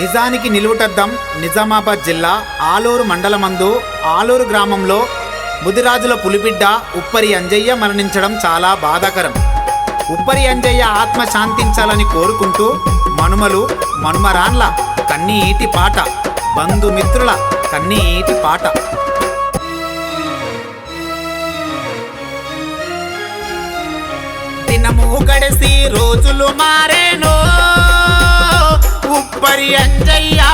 నిజానికి నిలువుటద్దం నిజామాబాద్ జిల్లా ఆలూరు మండలమందు ఆలూరు గ్రామంలో ముదిరాజుల పులిబిడ్డ ఉప్పరి అంజయ్య మరణించడం చాలా బాధాకరం. ఉప్పరి అంజయ్య ఆత్మ శాంతించాలని కోరుకుంటూ మనుమలు మనుమరాన్ల కన్నీటి పాట బంధుమిత్రుల కన్నీటి పాట. దినము గడిసి రోజులు మారేనో ఉప్పరి అంజయ్యా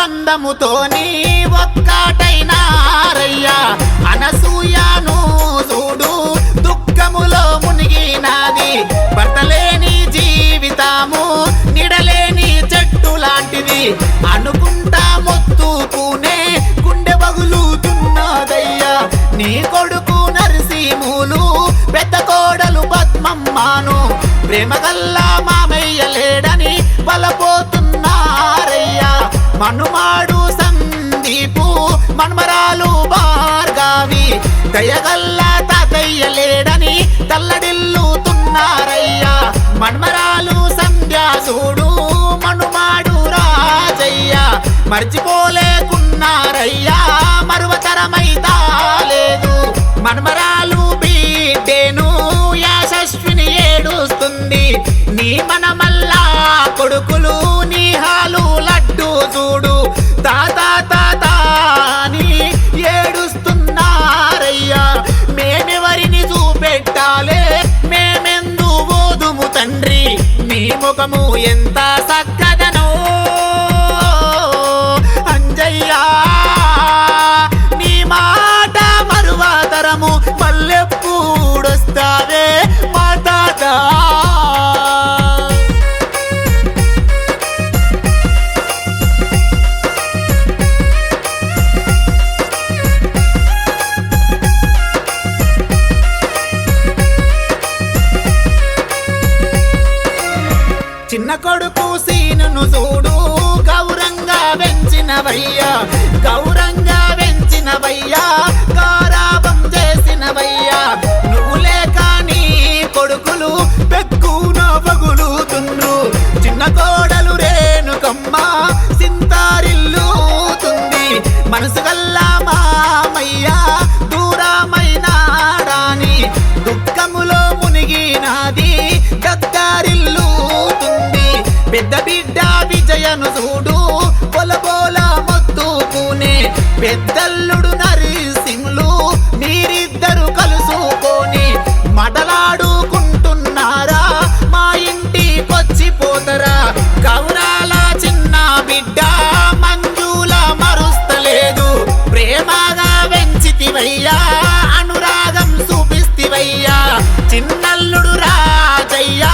బంధముతోని ఒక్కటైనారయ్యా. అనసూయాను చూడు దుఃఖములో మునిగినాది. భర్తలేని జీవితాము నిడలేని చెట్టు లాంటిది. అనుకుంటా మన్మరాలు బార్గావి. దయగల్లా తాతయ్య లేడని తల్లడిల్లుతున్నారయ్యా. మన్మరాలు సంధ్యాసుడు మనుమాడు రాజయ్య. మర్చిపోలేకున్నారయ్యా మరువతరమైతా లేదు. మన్మరాలు బీటేను యశస్విని ఏడుస్తుంది. నీ మనమల్లా కొడుకులు నీ హాలు లడ్డు చూడు. తాత ముఖము ఎంత సక్క వెంచినవయ్యా గౌరంగా పెంచినవయ్యా గారాబం చేసినవయ్యా. నువ్వు లేక నీ కొడుకులు పెక్కున పగులుతుండ్రు చిన్న కోడలు రేణుకమ్మ సింతారిల్లుతుంది మనసు కల్లా మామయ్యా రాణి. దుఃఖములో మునిగినాది గద్దారిల్లుతుంది పెద్ద బిడ్డ విజయను చూడు. పొలబోల పెద్దల్లుడు నరసింహులు మీరిద్దరు కలుసుకొని మటలాడుకుంటున్నారా మా ఇంటికొచ్చిపోతారా కౌరాల చిన్న బిడ్డ మంజుల మరుస్తలేదు. ప్రేమగా వెంచితివయ్యా అనురాగం చూపిస్తివయ్యా. చిన్నల్లుడు రాజయ్యా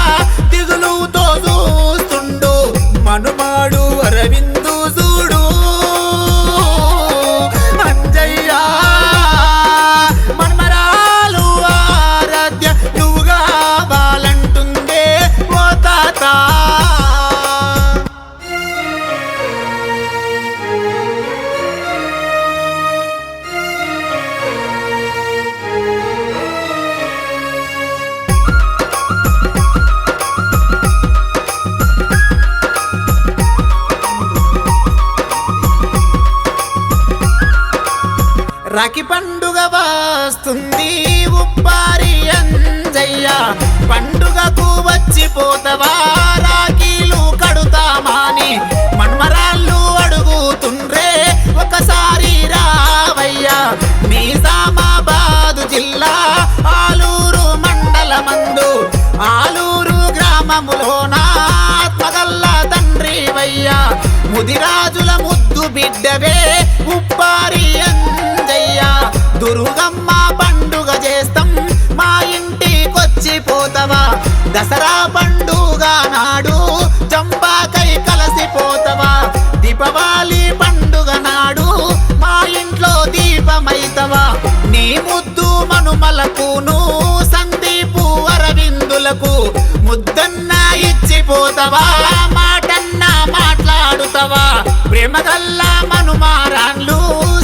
రాఖి పండుగ వస్తుంది. ఉప్పారి అంజయ్య పండుగకు వచ్చిపోతవా రాఖీలు కడుతామాని మన్మరాళ్ళు అడుగుతుండ్రే. ఒకసారి రావయ్యా నిజామాబాదు జిల్లా ఆలూరు మండలమందు. ఆలూరు గ్రామములోన? పగల్ల తండ్రి వయ్యా ముదిరాజుల ముద్దు బిడ్డవే. ఉప్పారి చేస్తావా? నీ ముద్దు మనుమలకును సందీపు అరవిందులకు ముద్దన్న ఇచ్చిపోతావా? మాటన్న మాట్లాడుతవా? ప్రేమగల్ల మనుమారాన్లు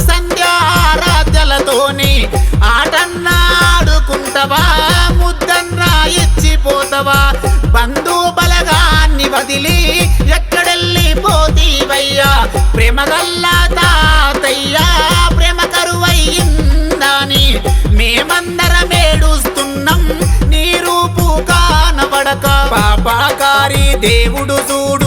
సంధ్యారాధ్యలతోని ఆటన్న ఆడుకుంటవా? ముద్దన్న ఇచ్చిపోతావా? బంధు బలగాన్ని వదిలి ఏడుస్తున్నాం దేవుడు చూడు.